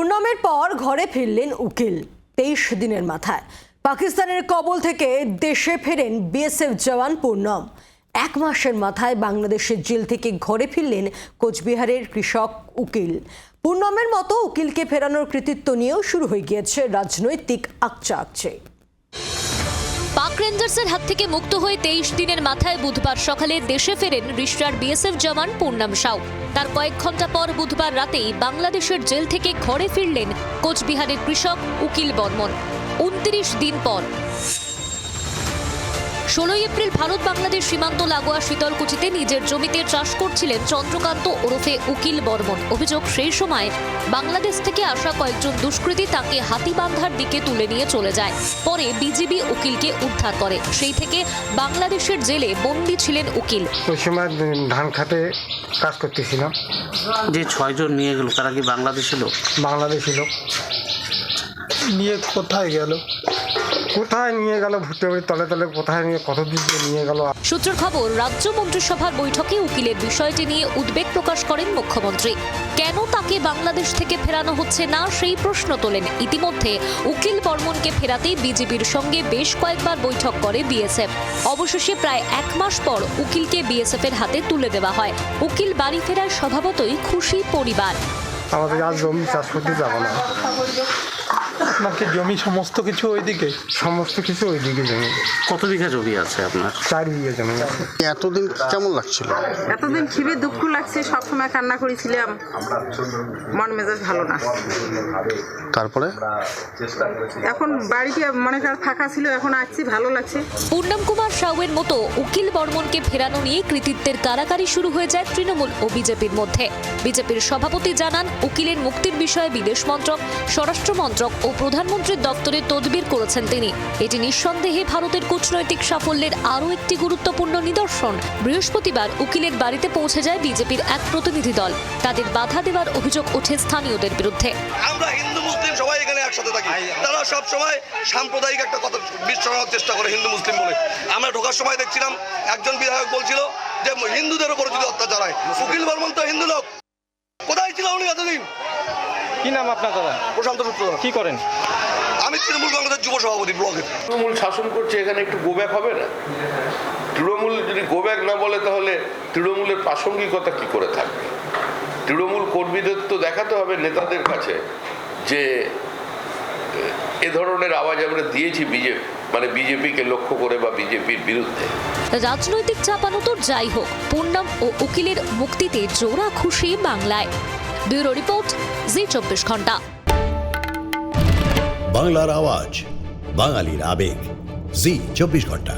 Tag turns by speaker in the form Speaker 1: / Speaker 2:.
Speaker 1: পূর্ণমের পর ঘরে ফিরলেন উকিল, তেইশ দিনের মাথায়। পাকিস্তানের কবল থেকে দেশে ফেরেন বিএসএফ জওয়ান পূর্ণম এক মাসের মাথায় বাংলাদেশের জেল থেকে ঘরে ফিরলেন কোচবিহারের কৃষক উকিল। পূর্ণমের মতো উকিলকে ফেরানোর কৃতিত্ব নিয়েও শুরু হয়ে গিয়েছে রাজনৈতিক আকচা আকচে
Speaker 2: পাক রেঞ্জার্সের হাত থেকে মুক্ত হয়ে তেইশ দিনের মাথায় বুধবার সকালে দেশে ফেরেন রিশরার বিএসএফ জওয়ান পূর্ণাম সাউ। তার কয়েক ঘণ্টা পর বুধবার রাতেই বাংলাদেশের জেল থেকে ঘরে ফিরলেন কোচবিহারের কৃষক উকিল বর্মন। উনত্রিশ দিন পর। ষোলোই এপ্রিল ভারত বাংলাদেশ সীমান্ত লাগোয়া শীতলকুচিতে নিজের জমিতে চাষ করছিলেন চন্দ্রকান্ত ওরফে উকিল বর্মন। অভিযোগ সেই সময় বাংলাদেশ থেকে আসা কয়েকজন দুষ্কৃতী তাকে হাতিবান্ধার দিকে তুলে নিয়ে চলে যায়। পরে বিজিবি উকিলকে উদ্ধার করে। সেই থেকে বাংলাদেশের জেলে বন্দী ছিলেন উকিল।
Speaker 3: ওই সময় ধান খাতে কাজ করতেছিলাম
Speaker 4: যে ছয়জন নিয়ে গেল তারা কি বাংলাদেশি লোক?
Speaker 3: বাংলাদেশি লোক।
Speaker 5: নিয়ে কোথায় গেল?
Speaker 3: কোথায় নিয়ে গেল বাড়ি তলে তলে কোথায় নিয়ে কত দূর নিয়ে গেল?
Speaker 2: সূত্রের খবর রাজ্য মন্ত্রিসভার বৈঠকে উকিলের বিষয়টি নিয়ে উদ্বেগ প্রকাশ করেন মুখ্যমন্ত্রী। কেন তাকে বাংলাদেশ থেকে ফেরানো হচ্ছে না সেই প্রশ্ন তোলেন। ইতিমধ্যে উকিল বর্মনকে ফেরাতে বিজেপির সঙ্গে বেশ কয়েকবার বৈঠক করে বিএসএফ। অবশেষে প্রায় এক মাস পর উকিলকে বিএসএফ এর হাতে তুলে দেওয়া হয়। উকিল বাড়ি ফেরার স্বভাবতই খুশি পরিবার।
Speaker 3: আমাদের আজ জমি চাষ করতে যাব না।
Speaker 5: আপনার কি জমি সমস্ত কিছু ওইদিকে?
Speaker 3: সমস্ত কিছু ওই দিকে জমি।
Speaker 4: কত বিঘা জমি আছে আপনার?
Speaker 3: চার বিঘে জমি আছে।
Speaker 6: এতদিন কেমন লাগছিল?
Speaker 7: এতদিন খুবই দুঃখ লাগছে সবসময় কান্না করেছিলাম। মন মেজাজ ভালো না।
Speaker 6: তারপরে?
Speaker 7: এখন বাড়িতে মনে কর ফাঁকা ছিল এখন আসছি ভালো লাগছে।
Speaker 2: পূর্ণম কুমার সাউয়ের মতো উকিল বর্মনকে ফেরানো নিয়ে কৃতিত্বের কারাকারি শুরু হয়ে যায় তৃণমূল ও বিজেপির মধ্যে। বিজেপির সভাপতি জানান উকিলের মুক্তির বিষয়ে বিদেশ মন্ত্রক স্বরাষ্ট্র মন্ত্রক ও প্রধানমন্ত্রীর দপ্তরে তদবির করেছেন তিনি। এটি নিঃসন্দেহে ভারতের কূটনৈতিক সাফল্যের আরও একটি গুরুত্বপূর্ণ নিদর্শন। বৃহস্পতিবার উকিলের বাড়িতে পৌঁছে যায় বিজেপির এক প্রতিনিধি দল। তাদের বাধা দেওয়ার অভিযোগ ওঠে স্থানীয়দের বিরুদ্ধে।
Speaker 8: আমরা হিন্দু মুসলিম সবাই এখানে একসাথে থাকি। তারা সব সময় সাম্প্রদায়িক একটা কথা বিশ্বনার চেষ্টা করে হিন্দু মুসলিম বলে। আমরা ঢোকার সময় দেখছিলাম একজন বিধায়ক বলছিল যে হিন্দুদের উপর যদি অত্যাচার হয় উকিল বর্মন তো হিন্দু লোক। কোথায় ছিল উনি এতদিন?
Speaker 5: কি নাম আপনার দাদা?
Speaker 8: প্রশান্ত সূত্রধর
Speaker 5: কি করেন?
Speaker 8: আমি তৃণমূল কংগ্রেসের যুব সভাপতি ব্লকের।
Speaker 9: তৃণমূল শাসন করছে এখানে একটু গোব্যাক হবে না? তৃণমূল যদি গোব্যাক না বলে তাহলে তৃণমূলের প্রাসঙ্গিকতা কি করে থাকবে? তৃণমূল কর্মীদের তো দেখাতে হবে নেতাদের কাছে যে এ ধরনের আওয়াজ আমরা দিয়েছি বিজেপি মানে বিজেপিকে লক্ষ্য করে বা বিজেপির বিরুদ্ধে।
Speaker 2: রাজনৈতিক চাপানুতর যাই হোক পূর্ণম ও উকিলের মুক্তিতে জোড়া খুশি বাংলায়। ব্যুরো রিপোর্ট জি চব্বিশ ঘণ্টা।
Speaker 10: বাংলার আওয়াজ বাঙালির আবেগ জি চব্বিশ ঘণ্টা।